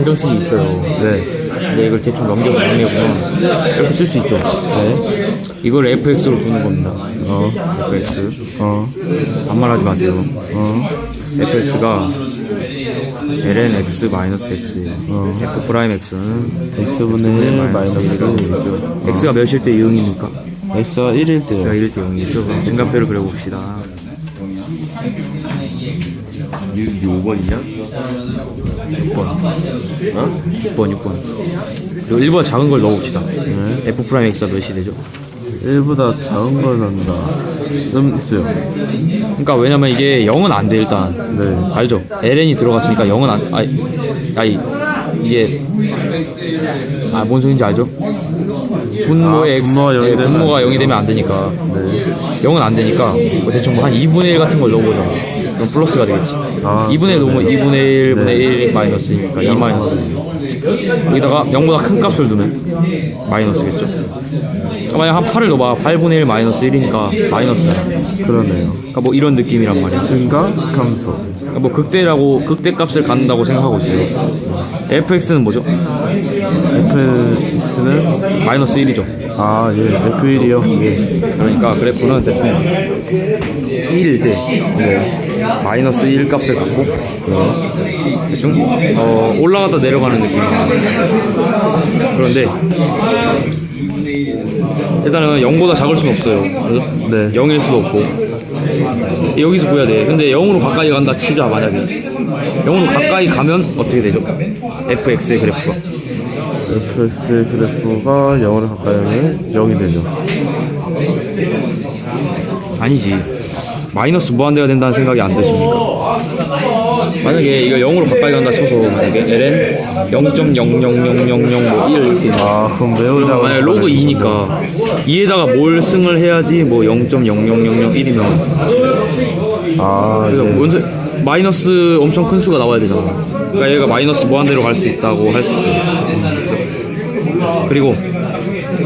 방정식이 있어요. 네. 근데 이걸 대충 넘겨서 정리해보면 이렇게 쓸 수 있죠. 네. 이걸 fx로 두는 겁니다. 어. fx. 어. 반말하지 마세요. 어. fx가 ln x 마이너스 x예요. f 프라임 x는 x분의 1 마이너스 1이죠. x가 몇일 때 0입니까? x가 1일 x가 때요. 1일 때 0이죠. 그럼 증가표를 그려봅시다. 6번이냐? 6번. 어? 6번, 6번. 그리고 1보다 작은 걸 넣어봅시다. f 프라임 x가 몇이 되죠? 1보다 작은 걸 넣는다. 좀 있어요. 그러니까 왜냐면 이게 0은 안 돼 일단. 네. 알죠? ln이 들어갔으니까 0은 안, 아니, 아니, 이게, 아, 뭔 소린지 알죠? 분모의 아, x, 분모가 영이 네, 되면 분모가 안 0이 되면 안 되니까. 0은 안 되니까, 뭐 대충 뭐 한 2분의 1 같은 걸 넣어보자. 그럼 플러스가 되겠지. 아, 2분의 1 넣으면 2분의 1 분의 1 마이너스니까 2 마이너스. 여기다가 0보다 큰 값을 두면 마이너스겠죠? 만약 한 8을 넣어봐. 8분의 1 마이너스 1이니까 마이너스잖아. 그러네요. 그러니까 뭐 이런 느낌이란 말이야. 증가, 감소. 그러니까 뭐 극대라고 극대 값을 갖는다고 생각하고 있어요. fx는 뭐죠? fx는 마이너스 1이죠. 아, 예. f1이요. 예. 그러니까 그래프는 대충 1일 때 마이너스 1 값을 갖고 대충 어, 올라갔다 내려가는 느낌이에요. 그런데 일단은 0보다 작을 수는 없어요. 그죠? 네. 0일 수도 없고 여기서 보야 돼. 근데 0으로 가까이 간다 치자 만약에 0으로 가까이 가면 어떻게 되죠? fx의 그래프가 fx의 그래프가 0으로 가까이 하면 0이 되죠. 아니지. 마이너스 무한대가 된다는 생각이 안 드십니까? 만약에 이거 0으로 가까이 간다 쳐서 만약에 ln 0.00000뭐 1 이렇게 아, 그럼 매우 작은. 만약에 로그 2니까 2에다가 뭘 승을 해야지 뭐 0.00001이면 아, 그래서 예. 뭔 소- 마이너스 엄청 큰 수가 나와야 되잖아. 그러니까 얘가 마이너스 무한대로 갈 수 있다고 할 수 있어요. 그리고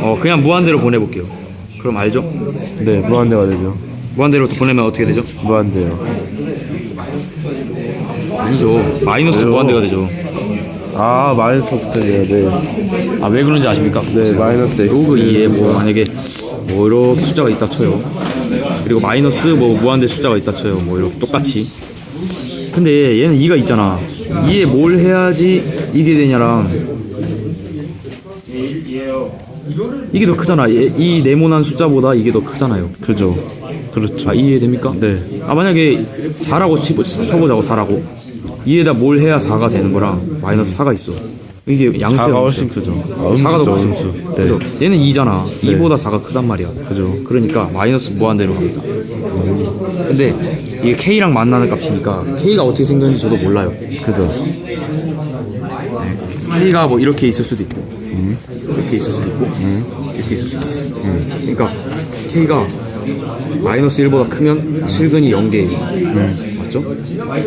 어 그냥 무한대로 보내볼게요. 그럼 알죠? 네, 무한대가 되죠. 무한대로 또 보내면 어떻게 되죠? 무한대요. 아니죠. 마이너스 왜요? 무한대가 되죠. 아, 마이너스부터요. 네. 아왜 그런지 아십니까? 네, 마이너스 x. 로그 2에 뭐 만약에 뭐 이렇게 숫자가 있다 쳐요. 그리고 마이너스 뭐 무한대 숫자가 있다 쳐요. 뭐 이렇게 똑같이. 근데 얘는 2가 있잖아. 2에 뭘 해야지 이게 되냐랑 이게 더 크잖아. 얘- 이 네모난 숫자보다 이게 더 크잖아요. 그죠. 그렇죠. 아 이해됩니까? 네. 아 만약에 4라고 치, 쳐보자고 4라고 2에다 뭘 해야 4가 되는 거랑 마이너스 4가 있어. 이게. 4가 음수야. 훨씬 크죠. 아, 어, 4가 더 음수죠. 음수. 네. 그래서 얘는 2잖아. 2보다 4가 크단 말이야. 그죠. 그러니까 마이너스 무한대로 갑니다. 근데 이게 K랑 만나는 값이니까 K가 어떻게 생겼는지 저도 몰라요. 그죠. K가 뭐 이렇게 있을 수도 있고 이렇게 있을 수도 있고 이렇게 있을 수도 있어. 그러니까 K가 마이너스 1보다 크면 실근이 0개예요. 맞죠?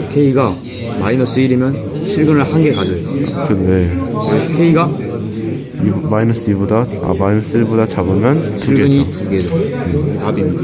K가 마이너스 1이면 실근을 한 개 가져요. 그, 네. 그래서 K가 이, 마이너스 2보다, 아, 마이너스 1보다 작으면 두 실근이 개죠. 두 개죠. 이게 답입니다.